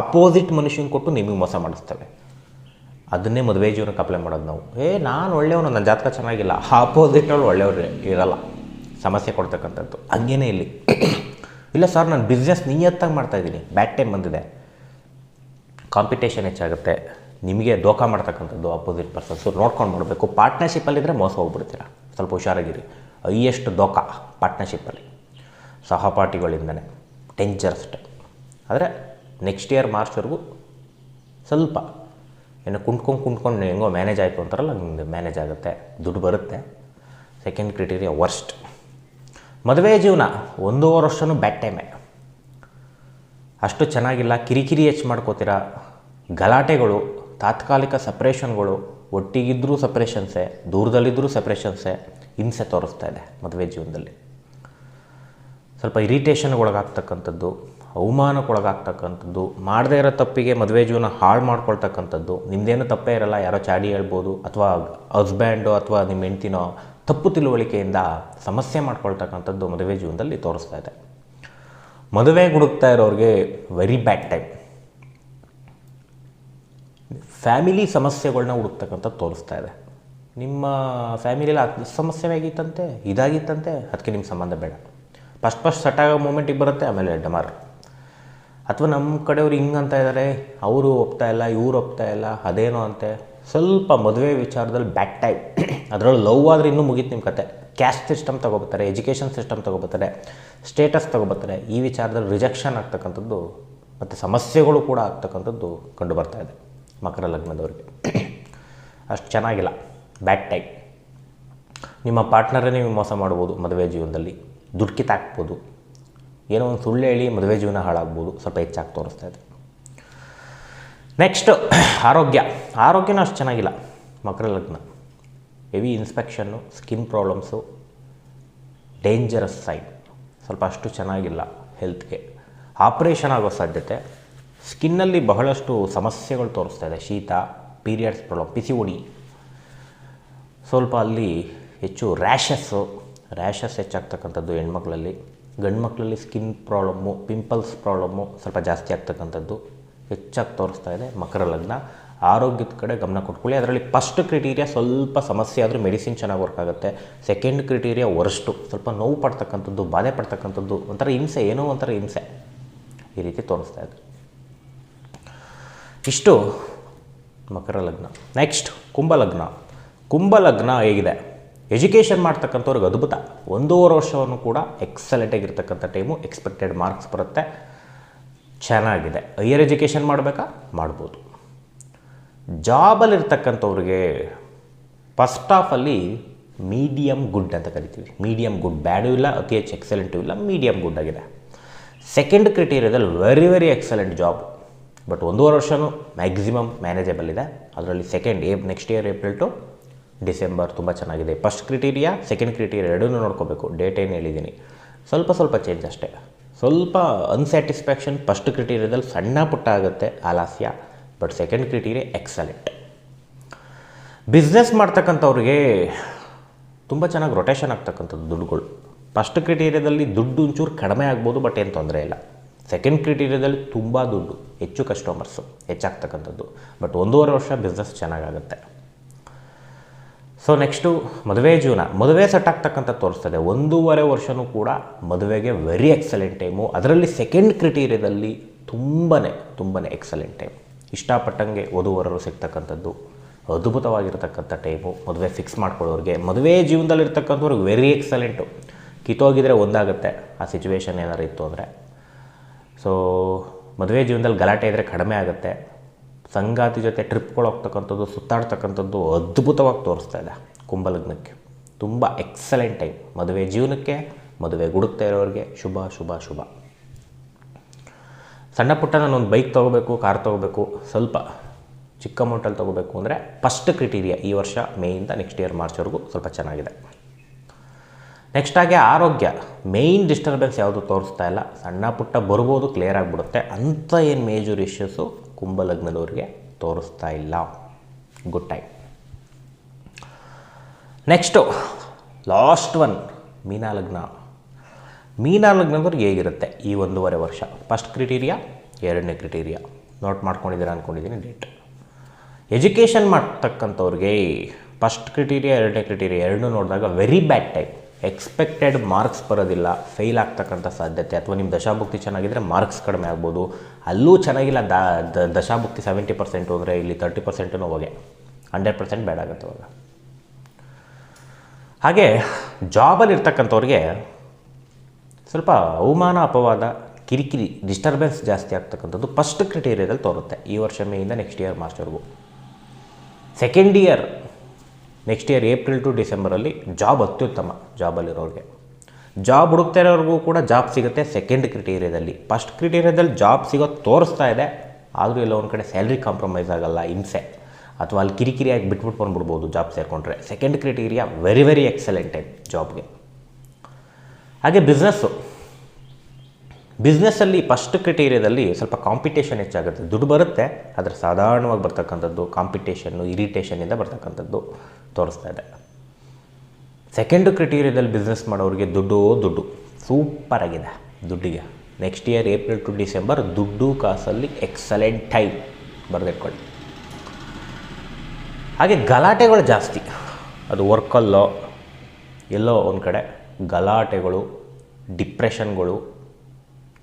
ಆಪೋಸಿಟ್ ಮನುಷ್ಯನ ಕೊಟ್ಟು ನಿಮಗೆ ಮೋಸ ಮಾಡಿಸ್ತವೆ. ಅದನ್ನೇ ಮದುವೆ ಜೀವನಕ್ಕೆ ಅಪ್ಲೈ ಮಾಡೋದು ನಾವು. ಏ, ನಾನು ಒಳ್ಳೆಯವನು ನನ್ನ ಜಾತಕ ಚೆನ್ನಾಗಿಲ್ಲ. ಆಪೋಸಿಟಲ್ಲಿ ಒಳ್ಳೆಯವ್ರು ಇರಲ್ಲ. ಸಮಸ್ಯೆ ಕೊಡ್ತಕ್ಕಂಥದ್ದು. ಹಂಗೇನೆ ಇಲ್ಲಿ ಇಲ್ಲ ಸರ್ ನಾನು ಬಿಸ್ನೆಸ್ ನಿಯತ್ತಾಗಿ ಮಾಡ್ತಾಯಿದ್ದೀನಿ ಬ್ಯಾಡ್ ಟೈಮ್ ಬಂದಿದೆ. ಕಾಂಪಿಟೇಷನ್ ಹೆಚ್ಚಾಗುತ್ತೆ. ನಿಮಗೆ ದೋಖ ಮಾಡ್ತಕ್ಕಂಥದ್ದು ಅಪೋಸಿಟ್ ಪರ್ಸನ್ಸು ನೋಡ್ಕೊಂಡು ಮಾಡಬೇಕು. ಪಾರ್ಟ್ನರ್ಶಿಪ್ಪಲ್ಲಿದ್ದರೆ ಮೋಸ ಹೋಗ್ಬಿಡ್ತೀರ? ಸ್ವಲ್ಪ ಹುಷಾರಾಗಿರಿ. ಹೈಯೆಸ್ಟ್ ದೋಖ ಪಾರ್ಟ್ನರ್ಶಿಪ್ಪಲ್ಲಿ ಸಹಪಾಠಿಗಳಿಂದನೇ. ಡೇಂಜರಸ್ ಟೈಮ್ ಆದರೆ ನೆಕ್ಸ್ಟ್ ಇಯರ್ ಮಾರ್ಚ್ವರೆಗೂ ಸ್ವಲ್ಪ ಏನು ಕುಂಟ್ಕೊಂಡು ಕುಂಟ್ಕೊಂಡು ಹೆಂಗೋ ಮ್ಯಾನೇಜ್ ಆಯಿತು ಅಂತಾರಲ್ಲ ಹಂಗೆ ಮ್ಯಾನೇಜ್ ಆಗುತ್ತೆ. ದುಡ್ಡು ಬರುತ್ತೆ. ಸೆಕೆಂಡ್ ಕ್ರಿಟೀರಿಯಾ ವರ್ಸ್ಟ್ ಮದುವೆ ಜೀವನ, ಒಂದೂವರೆ ವರ್ಷವೂ ಬ್ಯಾಡ್ ಟೈಮೇ ಅಷ್ಟು ಚೆನ್ನಾಗಿಲ್ಲ, ಕಿರಿಕಿರಿ ಹೆಚ್ಚು ಮಾಡ್ಕೋತೀರ? ಗಲಾಟೆಗಳು, ತಾತ್ಕಾಲಿಕ ಸಪ್ರೇಷನ್ಗಳು ಒಟ್ಟಿಗಿದ್ದರೂ ಸಪ್ರೇಷನ್ಸೇ ದೂರದಲ್ಲಿದ್ದರೂ ಸಪ್ರೇಷನ್ಸೇ ಹಿಂಸೆ ತೋರಿಸ್ತಾ ಇದೆ ಮದುವೆ ಜೀವನದಲ್ಲಿ. ಸ್ವಲ್ಪ ಇರಿಟೇಷನ್ಗೆ ಒಳಗಾಗ್ತಕ್ಕಂಥದ್ದು. ಅವಮಾನಕ್ಕೊಳಗಾಗ್ತಕ್ಕಂಥದ್ದು, ಮಾಡದೇ ಇರೋ ತಪ್ಪಿಗೆ ಮದುವೆ ಜೀವನ ಹಾಳು ಮಾಡ್ಕೊಳ್ತಕ್ಕಂಥದ್ದು ನಿಮ್ಮದೇನು ತಪ್ಪೇ ಇರಲ್ಲ, ಯಾರೋ ಚಾಡಿ ಹೇಳ್ಬೋದು, ಅಥವಾ ಹಸ್ಬ್ಯಾಂಡು ಅಥವಾ ನಿಮ್ಮ ಹೆಂಡ್ತಿನೋ ತಪ್ಪು ತಿಳುವಳಿಕೆಯಿಂದ ಸಮಸ್ಯೆ ಮಾಡ್ಕೊಳ್ತಕ್ಕಂಥದ್ದು ಮದುವೆ ಜೀವನದಲ್ಲಿ ತೋರಿಸ್ತಾ ಇದೆ. ಮದುವೆ ಹುಡುಕ್ತಾ ಇರೋರಿಗೆ ವೆರಿ ಬ್ಯಾಡ್ ಟೈಮ್ ಫ್ಯಾಮಿಲಿ ಸಮಸ್ಯೆಗಳನ್ನ ಹುಡುಕ್ತಕ್ಕಂಥದ್ದು ತೋರಿಸ್ತಾ ಇದೆ. ನಿಮ್ಮ ಫ್ಯಾಮಿಲಿಯಲ್ಲಿ ಅದು ಸಮಸ್ಯೆ ಆಗಿತ್ತಂತೆ, ಇದಾಗಿತ್ತಂತೆ ಅದಕ್ಕೆ ನಿಮ್ಮ ಸಂಬಂಧ ಬೇಡ. ಫಸ್ಟ್ ಫಸ್ಟ್ ಸಟ್ ಆಗೋ ಮೂಮೆಂಟಿಗೆ ಬರುತ್ತೆ, ಆಮೇಲೆ ಡಮಾರ್ ಅಥವಾ ನಮ್ಮ ಕಡೆಯವ್ರು ಹಿಂಗೆ ಅಂತ ಇದ್ದಾರೆ ಅವರು ಒಪ್ತಾ ಇಲ್ಲ, ಇವ್ರು ಒಪ್ತಾ ಇಲ್ಲ, ಅದೇನೋ ಅಂತೆ ಸ್ವಲ್ಪ ಮದುವೆ ವಿಚಾರದಲ್ಲಿ ಬ್ಯಾಕ್ ಟೈಪ್ ಅದರಲ್ಲಿ ಲವ್ ಆದರೆ ಇನ್ನೂ ಮುಗೀತು ನಿಮ್ಮ ಕತೆ. ಕ್ಯಾಸ್ಟ್ ಸಿಸ್ಟಮ್ ತೊಗೊಬರ್ತಾರೆ ಎಜುಕೇಷನ್ ಸಿಸ್ಟಮ್ ತೊಗೊಬರ್ತಾರೆ ಸ್ಟೇಟಸ್ ತೊಗೊಬರ್ತಾರೆ ಈ ವಿಚಾರದಲ್ಲಿ ರಿಜೆಕ್ಷನ್ ಆಗ್ತಕ್ಕಂಥದ್ದು ಮತ್ತು ಸಮಸ್ಯೆಗಳು ಕೂಡ ಆಗ್ತಕ್ಕಂಥದ್ದು ಕಂಡು ಬರ್ತಾ ಇದೆ ಮಕರ ಲಗ್ನದವ್ರಿಗೆ. <clears throat> ಅಷ್ಟು ಚೆನ್ನಾಗಿಲ್ಲ ಬ್ಯಾಡ್ ಟೈಪ್ ನಿಮ್ಮ ಪಾರ್ಟ್ನರೇ ನೀವು ಮೋಸ ಮಾಡ್ಬೋದು ಮದುವೆ ಜೀವನದಲ್ಲಿ. ದುಡ್ಡು ಏನೋ ಒಂದು ಸುಳ್ಳು ಹೇಳಿ ಮದುವೆ ಜೀವನ ಹಾಳಾಗ್ಬೋದು. ಸ್ವಲ್ಪ ಹೆಚ್ಚಾಗಿ ತೋರಿಸ್ತಾ ಇದೆ. ನೆಕ್ಸ್ಟು ಆರೋಗ್ಯ. ಆರೋಗ್ಯನೂ ಅಷ್ಟು ಚೆನ್ನಾಗಿಲ್ಲ ಮಕರ ಲಗ್ನ. Heavy inspection skin problems dangerous sign ಸ್ವಲ್ಪ ಅಷ್ಟು ಚೆನ್ನಾಗಿಲ್ಲ ಹೆಲ್ತ್ಗೆ ಆಪ್ರೇಷನ್ ಆಗೋ ಸಾಧ್ಯತೆ. ಸ್ಕಿನ್ನಲ್ಲಿ ಬಹಳಷ್ಟು ಸಮಸ್ಯೆಗಳು ತೋರಿಸ್ತಾ ಇದೆ. ಶೀತ ಪೀರಿಯಡ್ಸ್ ಪ್ರಾಬ್ಲಮ್ ಪಿಸಿ ಒಡಿ ಸ್ವಲ್ಪ ಅಲ್ಲಿ ಹೆಚ್ಚು ರ್ಯಾಷಸ್ಸು ರ್ಯಾಷಸ್ ಹೆಚ್ಚಾಗ್ತಕ್ಕಂಥದ್ದು ಹೆಣ್ಮಕ್ಳಲ್ಲಿ. ಗಂಡು ಮಕ್ಕಳಲ್ಲಿ ಸ್ಕಿನ್ ಪ್ರಾಬ್ಲಮ್ಮು ಪಿಂಪಲ್ಸ್ ಪ್ರಾಬ್ಲಮ್ಮು ಸ್ವಲ್ಪ ಜಾಸ್ತಿ ಆಗ್ತಕ್ಕಂಥದ್ದು ಹೆಚ್ಚಾಗಿ ತೋರಿಸ್ತಾ ಇದೆ ಮಕರ ಲಗ್ನ. ಆರೋಗ್ಯದ ಕಡೆ ಗಮನ ಕೊಟ್ಕೊಳ್ಳಿ. ಅದರಲ್ಲಿ ಫಸ್ಟ್ ಕ್ರಿಟೀರಿಯಾ ಸ್ವಲ್ಪ ಸಮಸ್ಯೆ ಆದರೂ ಮೆಡಿಸಿನ್ ಚೆನ್ನಾಗಿ ವರ್ಕ್ ಆಗುತ್ತೆ. ಸೆಕೆಂಡ್ ಕ್ರಿಟೀರಿಯಾ ವರ್ಸ್ಟು ಸ್ವಲ್ಪ ನೋವು ಪಡ್ತಕ್ಕಂಥದ್ದು, ಬಾಧೆ ಪಡ್ತಕ್ಕಂಥದ್ದು, ಒಂಥರ ಹಿಂಸೆ, ಏನೋ ಒಂಥರ ಹಿಂಸೆ ಈ ರೀತಿ ತೋರಿಸ್ತಾ ಇದೆ. ಇಷ್ಟು ಮಕರ ಲಗ್ನ. ನೆಕ್ಸ್ಟ್ ಕುಂಭಲಗ್ನ. ಕುಂಭಲಗ್ನ ಹೇಗಿದೆ? ಎಜುಕೇಷನ್ ಮಾಡ್ತಕ್ಕಂಥವ್ರಿಗೆ ಅದ್ಭುತ. ಒಂದೂವರೆ ವರ್ಷವನ್ನು ಕೂಡ ಎಕ್ಸಲೆಂಟಾಗಿರ್ತಕ್ಕಂಥ ಟೈಮು, ಎಕ್ಸ್ಪೆಕ್ಟೆಡ್ ಮಾರ್ಕ್ಸ್ ಬರುತ್ತೆ. ಚೆನ್ನಾಗಿದೆ. ಹೈಯರ್ ಎಜುಕೇಷನ್ ಮಾಡಬೇಕಾ? ಮಾಡ್ಬೋದು. ಜಾಬಲ್ಲಿರ್ತಕ್ಕಂಥವ್ರಿಗೆ ಫಸ್ಟ್ ಆಫಲ್ಲಿ ಮೀಡಿಯಮ್ ಗುಡ್ ಅಂತ ಕರಿತೀವಿ. ಮೀಡಿಯಮ್ ಗುಡ್ ಬ್ಯಾಡೂ ಇಲ್ಲ, ಅತಿ ಹೆಚ್ಚು ಎಕ್ಸಲೆಂಟು ಇಲ್ಲ ಮೀಡಿಯಮ್ ಗುಡ್ ಆಗಿದೆ. Second ಕ್ರಿಟೀರಿಯಾದಲ್ಲಿ very very excellent job. But ಒಂದೂವರೆ ವರ್ಷವೂ ಮ್ಯಾಕ್ಸಿಮಮ್ ಮ್ಯಾನೇಜಬಲ್ ಇದೆ. ಅದರಲ್ಲಿ ಸೆಕೆಂಡ್ ಏ next year April to December ತುಂಬ ಚೆನ್ನಾಗಿದೆ. ಫಸ್ಟ್ ಕ್ರಿಟೀರಿಯಾ ಸೆಕೆಂಡ್ ಕ್ರಿಟೀರಿಯಾ ಎರಡೂ ನೋಡ್ಕೋಬೇಕು. ಡೇಟ್ ಏನು ಹೇಳಿದ್ದೀನಿ ಸ್ವಲ್ಪ ಸ್ವಲ್ಪ ಚೇಂಜ್ ಅಷ್ಟೇ. ಸ್ವಲ್ಪ ಅನ್ಸ್ಯಾಟಿಸ್ಫ್ಯಾಕ್ಷನ್ ಫಸ್ಟ್ ಕ್ರಿಟೀರಿಯಾದಲ್ಲಿ ಸಣ್ಣ ಪುಟ್ಟ ಆಗುತ್ತೆ ಆಲಾಸ್ಯ. But second criteria excellent business ಮಾಡ್ತಕ್ಕಂಥವ್ರಿಗೆ ತುಂಬ ಚೆನ್ನಾಗಿ ರೊಟೇಷನ್ ಆಗ್ತಕ್ಕಂಥದ್ದು ದುಡ್ಡುಗಳು. ಫಸ್ಟ್ ಕ್ರಿಟೀರಿಯಾದಲ್ಲಿ ದುಡ್ಡು ಒಂಚೂರು ಕಡಿಮೆ ಆಗ್ಬೋದು ಬಟ್ ಏನು ತೊಂದರೆ ಇಲ್ಲ. ಸೆಕೆಂಡ್ ಕ್ರಿಟೀರಿಯಾದಲ್ಲಿ ತುಂಬ ದುಡ್ಡು, ಹೆಚ್ಚು ಕಸ್ಟಮರ್ಸು ಹೆಚ್ಚಾಗ್ತಕ್ಕಂಥದ್ದು. ಬಟ್ ಒಂದೂವರೆ ವರ್ಷ ಬಿಸ್ನೆಸ್ ಚೆನ್ನಾಗಾಗುತ್ತೆ. ಸೊ ನೆಕ್ಸ್ಟು ಮದುವೆ ಜೀವನ, ಮದುವೆ ಸೆಟ್ ಆಗ್ತಕ್ಕಂಥ ತೋರಿಸ್ತದೆ. ಒಂದೂವರೆ ವರ್ಷವೂ ಕೂಡ ಮದುವೆಗೆ ವೆರಿ ಎಕ್ಸಲೆಂಟ್ ಟೈಮು ಅದರಲ್ಲಿ ಸೆಕೆಂಡ್ ಕ್ರಿಟೀರಿಯಾದಲ್ಲಿ ತುಂಬಾ ತುಂಬಾ ಎಕ್ಸಲೆಂಟ್ ಟೈಮ್ ಇಷ್ಟಪಟ್ಟಂಗೆ ವಧುವರರು ಸಿಗ್ತಕ್ಕಂಥದ್ದು, ಅದ್ಭುತವಾಗಿರ್ತಕ್ಕಂಥ ಟೈಮು ಮದುವೆ ಫಿಕ್ಸ್ ಮಾಡ್ಕೊಳ್ಳೋರಿಗೆ, ಮದುವೆ ಜೀವನದಲ್ಲಿರ್ತಕ್ಕಂಥವ್ರಿಗೆ ವೆರಿ ಎಕ್ಸಲೆಂಟು ಕಿತ್ತೋಗಿದರೆ ಒಂದಾಗುತ್ತೆ, ಆ ಸಿಚುವೇಶನ್ ಏನಾರು ಇತ್ತು ಅಂದರೆ. ಸೊ ಮದುವೆ ಜೀವನದಲ್ಲಿ ಗಲಾಟೆ ಇದ್ದರೆ ಕಡಿಮೆ ಆಗುತ್ತೆ. ಸಂಗಾತಿ ಜೊತೆ ಟ್ರಿಪ್ಗಳು ಹೋಗ್ತಕ್ಕಂಥದ್ದು, ಸುತ್ತಾಡ್ತಕ್ಕಂಥದ್ದು ಅದ್ಭುತವಾಗಿ ತೋರಿಸ್ತಾ ಇದೆ ಕುಂಭಲಗ್ನಕ್ಕೆ. ತುಂಬ ಎಕ್ಸಲೆಂಟ್ ಟೈಮ್ ಮದುವೆ ಜೀವನಕ್ಕೆ, ಮದುವೆ ಗುಡುಕ್ತಾ ಇರೋರಿಗೆ ಶುಭ ಶುಭ ಶುಭ. ಸಣ್ಣ ಪುಟ್ಟ ನಾನೊಂದು ಬೈಕ್ ತೊಗೋಬೇಕು ಕಾರ್ ತೊಗೋಬೇಕು, ಸ್ವಲ್ಪ ಚಿಕ್ಕ ಅಮೌಂಟಲ್ಲಿ ತೊಗೋಬೇಕು ಅಂದರೆ ಫಸ್ಟ್ ಕ್ರಿಟೀರಿಯಾ ಈ ವರ್ಷ ಮೇಯಿಂದ ನೆಕ್ಸ್ಟ್ ಇಯರ್ ಮಾರ್ಚ್ವರೆಗೂ ಸ್ವಲ್ಪ ಚೆನ್ನಾಗಿದೆ. ನೆಕ್ಸ್ಟ್ ಆಗಿ ಆರೋಗ್ಯ. ಮೇಯ್ನ್ ಡಿಸ್ಟರ್ಬೆನ್ಸ್ ಯಾವುದು ತೋರಿಸ್ತಾ ಇಲ್ಲ. ಸಣ್ಣ ಪುಟ್ಟ ಬರ್ಬೋದು ಕ್ಲಿಯರ್ ಆಗಿಬಿಡುತ್ತೆ. ಅಂಥ ಏನು ಮೇಜರ್ ಇಶ್ಯೂಸು ಕುಂಭಲಗ್ನದವ್ರಿಗೆ ತೋರಿಸ್ತಾ ಇಲ್ಲ. Good time next last one ಮೀನಾ ಲಗ್ನ. ಮೀನಾ ಲಗ್ನದವ್ರಿಗೆ ಹೇಗಿರುತ್ತೆ ಈ ಒಂದೂವರೆ ವರ್ಷ? ಫಸ್ಟ್ ಕ್ರಿಟೀರಿಯಾ ಎರಡನೇ ಕ್ರಿಟೀರಿಯಾ ನೋಟ್ ಮಾಡ್ಕೊಂಡಿದ್ದೀರಾ ಅಂದ್ಕೊಂಡಿದ್ದೀನಿ ಡೇಟ್ ಎಜುಕೇಷನ್ ಮಾಡ್ತಕ್ಕಂಥವ್ರಿಗೆ ಫಸ್ಟ್ ಕ್ರಿಟೀರಿಯಾ ಎರಡನೇ ಕ್ರಿಟೀರಿಯಾ ಎರಡನ್ನೂ ನೋಡಿದಾಗ very bad type expected marks ಬರೋದಿಲ್ಲ. ಫೇಲ್ ಆಗ್ತಕ್ಕಂಥ ಸಾಧ್ಯತೆ. ಅಥವಾ ನಿಮ್ಮ ದಶಾಭುಕ್ತಿ ಚೆನ್ನಾಗಿದ್ದರೆ ಮಾರ್ಕ್ಸ್ ಕಡಿಮೆ ಆಗ್ಬೋದು. ಅಲ್ಲೂ ಚೆನ್ನಾಗಿಲ್ಲ. ದ ದಶಾಭುಕ್ತಿ ಸೆವೆಂಟಿ ಪರ್ಸೆಂಟ್ ಹೋದರೆ ಇಲ್ಲಿ ತರ್ಟಿ ಪರ್ಸೆಂಟೂ ಹೋಗೆ. ಹಂಡ್ರೆಡ್ ಪರ್ಸೆಂಟ್ ಬೇಡ ಆಗುತ್ತೆ ಅವಾಗ ಹಾಗೆ ಜಾಬಲ್ಲಿ ಇರ್ತಕ್ಕಂಥವ್ರಿಗೆ ಸ್ವಲ್ಪ ಅವಮಾನ, ಅಪವಾದ, ಕಿರಿಕಿರಿ ಡಿಸ್ಟರ್ಬೆನ್ಸ್ ಜಾಸ್ತಿ ಆಗ್ತಕ್ಕಂಥದ್ದು ಫಸ್ಟ್ ಕ್ರಿಟೀರಿಯಾದಲ್ಲಿ ತೋರುತ್ತೆ. ಈ ವರ್ಷ ಮೇಯಿಂದ next year ಮಾಸ್ಟರ್ಗೂ second year next year April to ಡಿಸೆಂಬರಲ್ಲಿ job ಅತ್ಯುತ್ತಮ ಜಾಬಲ್ಲಿರೋರಿಗೆ ಜಾಬ್ ಹುಡುಕ್ತಾ ಇರೋರಿಗೂ ಕೂಡ ಜಾಬ್ ಸಿಗುತ್ತೆ ಸೆಕೆಂಡ್ ಕ್ರಿಟೀರಿಯಾದಲ್ಲಿ ಫಸ್ಟ್ ಕ್ರಿಟೀರಿಯಾದಲ್ಲಿ ಜಾಬ್ ಸಿಗೋದು ತೋರಿಸ್ತಾ ಇದೆ. ಆದರೂ ಎಲ್ಲ ಒಂದು ಕಡೆ ಸ್ಯಾಲ್ರಿ ಕಾಂಪ್ರಮೈಸ್ ಆಗಲ್ಲ, ಹಿಂಸೆ. ಅಥವಾ ಅಲ್ಲಿ ಕಿರಿಕಿರಿಯಾಗಿ ಬಿಟ್ಬಿಟ್ಟು ಬಂದ್ಬಿಡ್ಬೋದು ಜಾಬ್ ಸೇರಿಕೊಂಡ್ರೆ. ಸೆಕೆಂಡ್ ಕ್ರಿಟೀರಿಯಾ ವೆರಿ ವೆರಿ ಎಕ್ಸಲೆಂಟೆಡ್ ಜಾಬ್ಗೆ ಹಾಗೆ ಬಿಸ್ನೆಸ್ಸು ಬಿಸ್ನೆಸ್ಸಲ್ಲಿ ಫಸ್ಟ್ ಕ್ರಿಟೀರಿಯಾದಲ್ಲಿ ಸ್ವಲ್ಪ ಕಾಂಪಿಟೇಷನ್ ಹೆಚ್ಚಾಗುತ್ತೆ. ದುಡ್ಡು ಬರುತ್ತೆ, ಆದರೆ ಸಾಧಾರಣವಾಗಿ ಬರ್ತಕ್ಕಂಥದ್ದು ಕಾಂಪಿಟೇಷನ್ನು ಇರಿಟೇಷನಿಂದ ಬರ್ತಕ್ಕಂಥದ್ದು ತೋರಿಸ್ತಾ ಇದೆ. ಸೆಕೆಂಡ್ ಕ್ರಿಟೀರಿಯಾದಲ್ಲಿ ಬಿಸ್ನೆಸ್ ಮಾಡೋರಿಗೆ ದುಡ್ಡು ದುಡ್ಡು. ಸೂಪರ್ ಆಗಿದೆ ದುಡ್ಡಿಗೆ. Next year April to December ದುಡ್ಡು ಕಾಸಲ್ಲಿ ಎಕ್ಸಲೆಂಟ್ ಟೈಮ್ ಬರೆದಿಟ್ಕೊಳ್ಳಿ. ಹಾಗೆ ಗಲಾಟೆಗಳು ಜಾಸ್ತಿ. ಅದು ವರ್ಕಲ್ಲೋ ಎಲ್ಲೋ ಒಂದು ಕಡೆ ಗಲಾಟೆಗಳು ಡಿಪ್ರೆಷನ್ಗಳು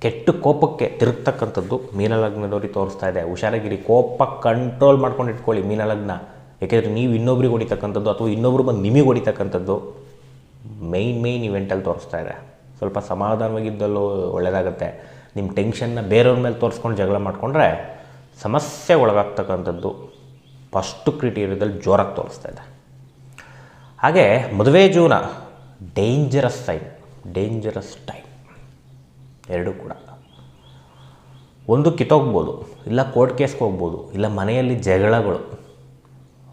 ಕೆಟ್ಟ ಕೋಪಕ್ಕೆ ತಿರುಗ್ತಕ್ಕಂಥದ್ದು ಮೀನಲಗ್ನದವ್ರಿಗೆ ತೋರಿಸ್ತಾ ಇದೆ. ಹುಷಾರಾಗಿರಿ, ಕೋಪ ಕಂಟ್ರೋಲ್ ಮಾಡ್ಕೊಂಡು ಇಟ್ಕೊಳ್ಳಿ ಮೀನಲಗ್ನ. ಏಕೆಂದರೆ ನೀವು ಇನ್ನೊಬ್ರಿಗೆ ಹೊಡಿತಕ್ಕಂಥದ್ದು ಅಥವಾ ಇನ್ನೊಬ್ರು ಬಂದು ನಿಮಗೆ ಹೊಡಿತಕ್ಕಂಥದ್ದು ಮೈನ್ ಮೈನ್ ಇವೆಂಟಲ್ಲಿ ತೋರಿಸ್ತಾ ಇದೆ. ಸ್ವಲ್ಪ ಸಮಾಧಾನವಾಗಿದ್ದಲ್ಲೂ ಒಳ್ಳೆಯದಾಗುತ್ತೆ ನಿಮ್ಮ ಟೆನ್ಷನ್ನ ಬೇರೆಯವ್ರ ಮೇಲೆ ತೋರಿಸ್ಕೊಂಡು ಜಗಳ ಮಾಡಿಕೊಂಡ್ರೆ ಸಮಸ್ಯೆ ಒಳಗಾಗ್ತಕ್ಕಂಥದ್ದು ಫಸ್ಟು ಕ್ರಿಟೀರಿಯದಲ್ಲಿ ಜೋರಾಗಿ ತೋರಿಸ್ತಾ ಇದೆ. ಹಾಗೆ ಮದುವೆ ಜೀವನ ಡೇಂಜರಸ್ ಟೈಮ್ ಡೇಂಜರಸ್ ಟೈಮ್ ಎರಡೂ ಕೂಡ. ಒಂದು ಕಿತ್ತೋಗ್ಬೋದು ಇಲ್ಲ ಕೋರ್ಟ್ ಕೇಸ್ಗೆ ಹೋಗ್ಬೋದು, ಇಲ್ಲ ಮನೆಯಲ್ಲಿ ಜಗಳಗಳು.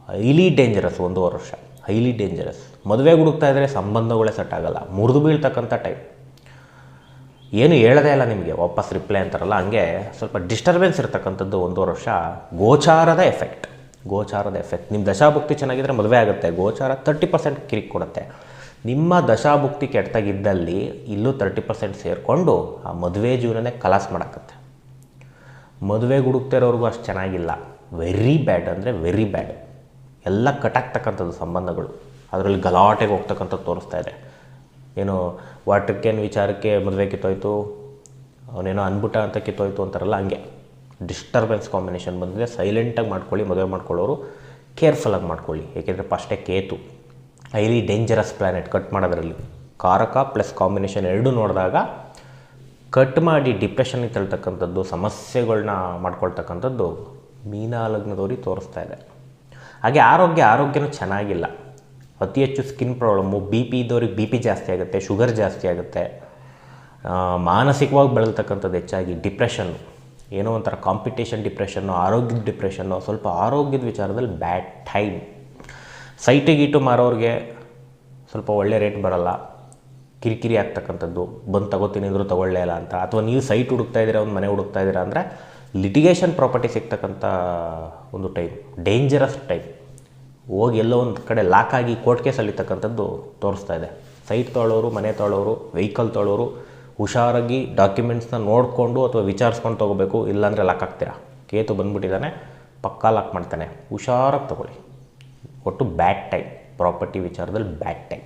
ಹೈಲಿ ಡೇಂಜರಸ್ ಒಂದೂವರೆ ವರ್ಷ ಹೈಲಿ ಡೇಂಜರಸ್ ಮದುವೆ ಹುಡುಕ್ತಾ ಇದ್ದರೆ ಸಂಬಂಧಗಳೇ ಸೆಟ್ ಆಗಲ್ಲ, ಮುರಿದು ಬೀಳ್ತಕ್ಕಂಥ ಟೈಮ್ ಏನು ಹೇಳದೇ ಇಲ್ಲ ನಿಮಗೆ, ವಾಪಸ್ ರಿಪ್ಲೈ ಅಂತಾರಲ್ಲ, ಹಂಗೆ ಸ್ವಲ್ಪ ಡಿಸ್ಟರ್ಬೆನ್ಸ್ ಇರ್ತಕ್ಕಂಥದ್ದು ಒಂದೂವರೆ ವರ್ಷ, ಗೋಚಾರದ ಎಫೆಕ್ಟ್ ಗೋಚಾರದ ಎಫೆಕ್ಟ್ ನಿಮ್ಮ ದಶಾಭಕ್ತಿ ಚೆನ್ನಾಗಿದ್ದರೆ ಮದುವೆ ಆಗುತ್ತೆ, ಗೋಚಾರ ತರ್ಟಿ ಪರ್ಸೆಂಟ್ ಕಿರಿಕ್ ಕೊಡುತ್ತೆ. ನಿಮ್ಮ ದಶಾಭುಕ್ತಿ ಕೆಟ್ಟದಾಗಿದ್ದಲ್ಲಿ ಇಲ್ಲೂ ತರ್ಟಿ ಪರ್ಸೆಂಟ್ ಸೇರಿಕೊಂಡು ಆ ಮದುವೆ ಜೀವನನೇ ಕಲಾಸ್ ಮಾಡಕತ್ತೆ. ಮದುವೆ ಹುಡುಕ್ತಿರೋರ್ಗು ಅಷ್ಟು ಚೆನ್ನಾಗಿಲ್ಲ. ವೆರಿ ಬ್ಯಾಡ್ ಅಂದರೆ ವೆರಿ ಬ್ಯಾಡ್ ಎಲ್ಲ ಕಟ್ಟಾಗ್ತಕ್ಕಂಥದ್ದು ಸಂಬಂಧಗಳು. ಅದರಲ್ಲಿ ಗಲಾಟೆಗೆ ಹೋಗ್ತಕ್ಕಂಥದ್ದು ತೋರಿಸ್ತಾ ಇದೆ. ಏನು ವಾಟಕ್ಕೇನು ವಿಚಾರಕ್ಕೆ ಮದುವೆ ಕಿತ್ತೋಯ್ತು, ಅವನೇನೋ ಅನ್ಬಿಟ್ಟ ಅಂತ ಕಿತ್ತೋಯ್ತು ಅಂತಾರಲ್ಲ, ಹಂಗೆ. ಡಿಸ್ಟರ್ಬೆನ್ಸ್ ಕಾಂಬಿನೇಷನ್ ಬಂದಿದೆ. ಸೈಲೆಂಟಾಗಿ ಮಾಡ್ಕೊಳ್ಳಿ, ಮದುವೆ ಮಾಡ್ಕೊಳ್ಳೋರು ಕೇರ್ಫುಲ್ಲಾಗಿ ಮಾಡ್ಕೊಳ್ಳಿ. ಏಕೆಂದರೆ ಫಸ್ಟೇ Ketu. Highly dangerous planet cut ಮಾಡೋದ್ರಲ್ಲಿ. ಕಾರಕ ಪ್ಲಸ್ ಕಾಂಬಿನೇಷನ್ ಎರಡೂ ನೋಡಿದಾಗ ಕಟ್ ಮಾಡಿ ಡಿಪ್ರೆಷನ್ಗೆ ತಳ್ತಕ್ಕಂಥದ್ದು ಸಮಸ್ಯೆಗಳನ್ನ ಮಾಡ್ಕೊಳ್ತಕ್ಕಂಥದ್ದು ಮೀನಾ ತೋರಿಸ್ತಾ ಇದೆ. ಹಾಗೆ ಆರೋಗ್ಯ, ಆರೋಗ್ಯನೂ ಚೆನ್ನಾಗಿಲ್ಲ. ಅತಿ ಹೆಚ್ಚು ಸ್ಕಿನ್ ಪ್ರಾಬ್ಲಮ್ಮು ಬಿ ಪಿ ಇದ್ದವ್ರಿಗೆ ಬಿ ಪಿ ಜಾಸ್ತಿ ಆಗುತ್ತೆ ಶುಗರ್ ಜಾಸ್ತಿ ಆಗುತ್ತೆ. ಮಾನಸಿಕವಾಗಿ ಬೆಳಲ್ತಕ್ಕಂಥದ್ದು ಹೆಚ್ಚಾಗಿ ಡಿಪ್ರೆಷನ್ನು ಏನೋ ಒಂಥರ ಕಾಂಪಿಟೇಷನ್ ಡಿಪ್ರೆಷನ್ನು ಆರೋಗ್ಯದ ಡಿಪ್ರೆಷನ್ನು ಸ್ವಲ್ಪ ಆರೋಗ್ಯದ ವಿಚಾರದಲ್ಲಿ ಬ್ಯಾಡ್ ಟೈಮ್ ಸೈಟು ಗೀಟು ಮಾರೋರಿಗೆ ಸ್ವಲ್ಪ ಒಳ್ಳೆ ರೇಟ್ ಬರಲ್ಲ. ಕಿರಿಕಿರಿ ಆಗ್ತಕ್ಕಂಥದ್ದು. ಬಂದು ತಗೋತೀನಿ ಅಂದರೂ ತಗೊಳ್ಳೇ ಇಲ್ಲ ಅಂತ. ಅಥವಾ ನೀವು ಸೈಟ್ ಹುಡುಕ್ತಾ ಇದ್ದೀರಾ, ಒಂದು ಮನೆ ಹುಡುಕ್ತಾ ಇದ್ದೀರಾ ಅಂದರೆ ಲಿಟಿಗೇಷನ್ ಪ್ರಾಪರ್ಟಿ ಸಿಗ್ತಕ್ಕಂಥ ಒಂದು ಟೈಮ್ ಡೇಂಜರಸ್ ಟೈಮ್ ಹೋಗಿ ಎಲ್ಲೋ ಒಂದು ಕಡೆ ಲಾಕ್ ಆಗಿ ಕೋರ್ಟ್ ಕೇಸ್ ಅಲ್ಲಿತಕ್ಕಂಥದ್ದು ತೋರಿಸ್ತಾ ಇದೆ. ಸೈಟ್ ತೊಳೋರು, ಮನೆ ತೊಳೋರು ವೆಹಿಕಲ್ ತೊಳೋರು, ಹುಷಾರಾಗಿ ಡಾಕ್ಯುಮೆಂಟ್ಸ್ನ ನೋಡಿಕೊಂಡು ಅಥವಾ ವಿಚಾರಿಸ್ಕೊಂಡು ತೊಗೋಬೇಕು, ಇಲ್ಲಾಂದರೆ ಲಾಕ್ ಆಗ್ತೀರಾ? ಕೇತು ಬಂದ್ಬಿಟ್ಟಿದ್ದಾನೆ, ಪಕ್ಕಾ ಲಾಕ್ ಮಾಡ್ತಾನೆ. ಹುಷಾರಾಗಿ ತೊಗೊಳ್ಳಿ. ಒಟ್ಟು ಬ್ಯಾಡ್ ಟೈಮ್, ಪ್ರಾಪರ್ಟಿ ವಿಚಾರದಲ್ಲಿ ಬ್ಯಾಡ್ ಟೈಮ್.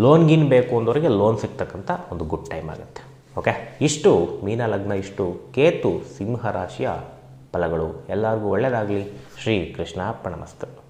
ಲೋನ್ ಬೇಕು ಅಂದವರಿಗೆ ಲೋನ್ ಸಿಗ್ತಕ್ಕಂಥ ಒಂದು ಗುಡ್ ಟೈಮ್ ಆಗುತ್ತೆ. ಓಕೆ ಇಷ್ಟು ಮೀನ ಲಗ್ನ, ಇಷ್ಟು ಕೇತು ಸಿಂಹ ರಾಶಿಯ ಫಲಗಳು. ಎಲ್ಲರಿಗೂ ಒಳ್ಳೆಯದಾಗಲಿ ಶ್ರೀ ಕೃಷ್ಣ ಪಣಮಸ್ತು